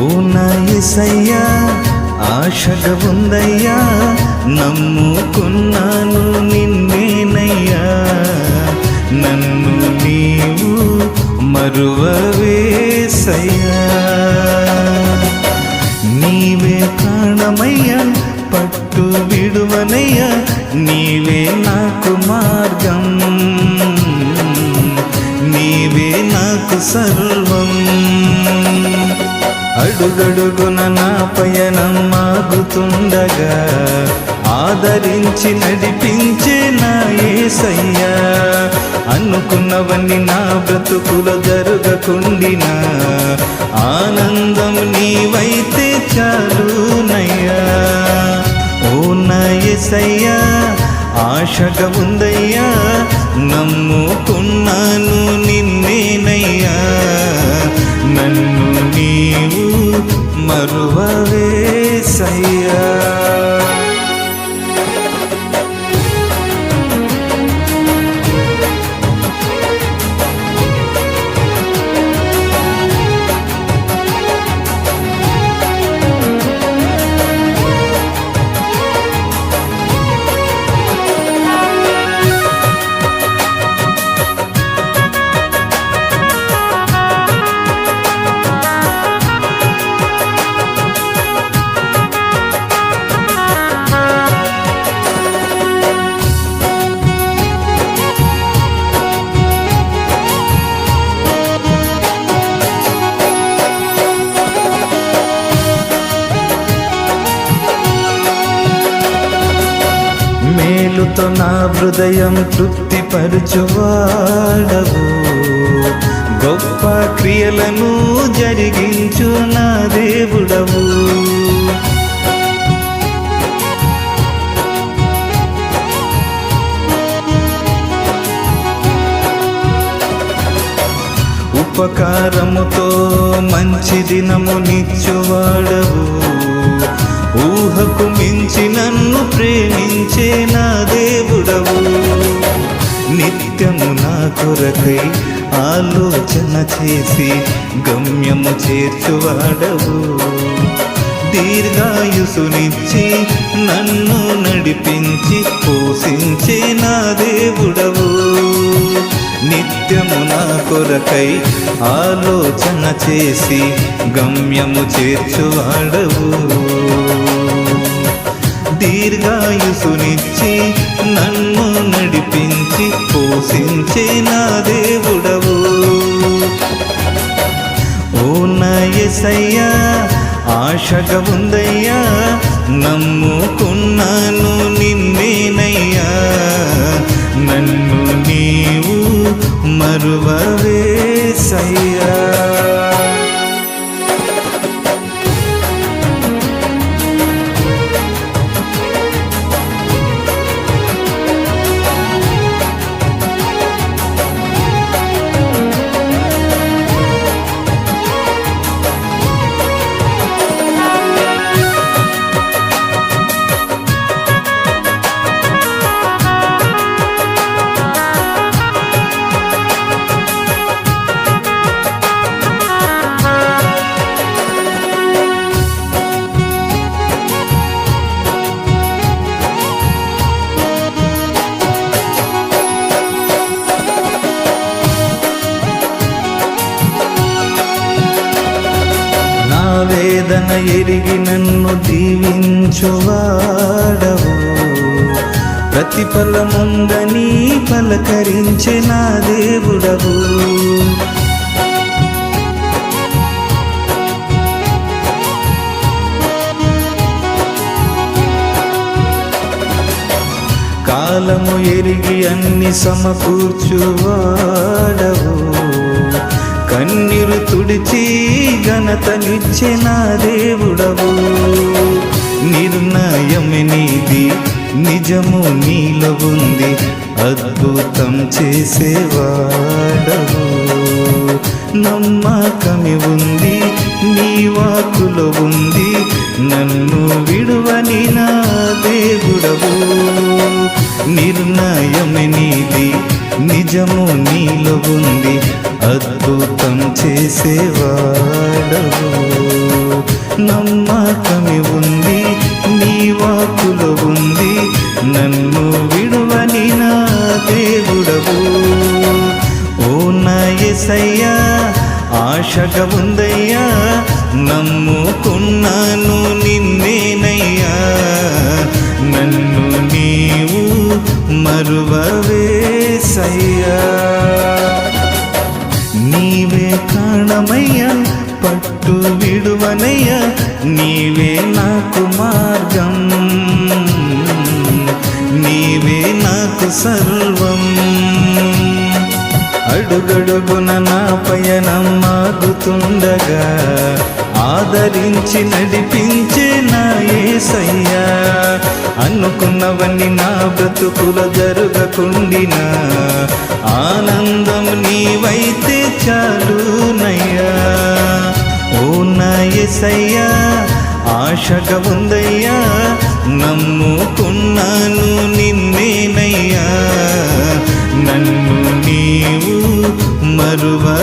ఎసయ్యా ఆశగా ఉందయ్యా నమ్ముకున్నాను నిన్నేనయ్యా. నన్ను నీవు మరువవేసయ్యా. నీవే ప్రాణమయ్యా పట్టు విడువనయ్యా నీవే నాకు మార్గం. నీవే నాకు సర్వం. అడుగడుగున నా పయనం మాగుతుండగా ఆదరించి నడిపించే నా ఏసయ్యా. అనుకున్నవన్నీ నా బ్రతుకులో జరగకుండినా ఆనందం నీవైతే చాలునయ్యా. ఓ నా ఏసయ్యా ఆశగా ఉందయ్యా నమ్ముకున్నాను నిన్నేనయ్యా. నన్ను నీవు మరువవేసయ్యా మేలుతో నా హృదయం తృప్తిపరచువాడవు. గొప్ప క్రియలను జరిగించు నా దేవుడవు. ఉపకారముతో మంచి దినము నిచ్చువాడవు ఊహకు మించి నన్ను ప్రేమించే నా దేవుడవు. నిత్యము నా కొరకై ఆలోచన చేసి గమ్యము చేర్చువాడవు. దీర్ఘాయుసునిచ్చి నన్ను నడిపించి పోషించే నా దేవుడవు. నిత్యము నా కొరకై ఆలోచన చేసి గమ్యము చేర్చువాడవు. దీర్ఘాయుసునిచ్చి నన్ను నడిపించి పోషించే నా దేవుడవు. ఓ నా ఆశగా ఉందయ్యా నమ్ముకున్నాను. మరువవేసయ్యా నా వేదన ఎరిగి నన్ను దీవించువాడవు. ప్రతిఫలముందని పలకరించే నా దేవుడవు. కాలము ఎరిగి అన్ని సమకూర్చువాడవు. కన్నీరు తుడిచి ఘనతనిచ్చే నా దేవుడవు నిర్ణయమే నీది నిజము నీలో ఉంది అద్భుతం చేసేవాడవు. నమ్మకమి ఉంది నీ వాకులో ఉంది నన్ను విడువని నా దేవుడవు. నిర్ణయమే నీది నిజము నీలో ఉంది అద్భుతం చేసేవాడవు. నమ్మకమే ఉంది నీ వాకులు ఉంది నన్ను విడువని నా దేవుడవు. ఓ నా ఎసయ్యా ఆశగా ఉందయ్యా నమ్ముకున్నాను నిన్నేనయ్యా. నన్ను నీవు మరువవేసయ్యా. కాణమయ్యా పట్టు విడువనయ్యా నీవే నాకు మార్గం. నీవే నాకు సర్వం. అడుగడుగున నా పయనం మాగుతుండగా ఆదరించి నడిపించే నా ఏసయ్యా అనుకున్నవన్నీ నా బ్రతుకుల జరుగకుండినా ఆనందం నీవైతే చాలునయ్యా ఓ నా ఎసయ్యా ఆశగా ఉందయ్యా నమ్ముకున్నాను నిన్నేనయ్యా నన్ను నీవు మరువా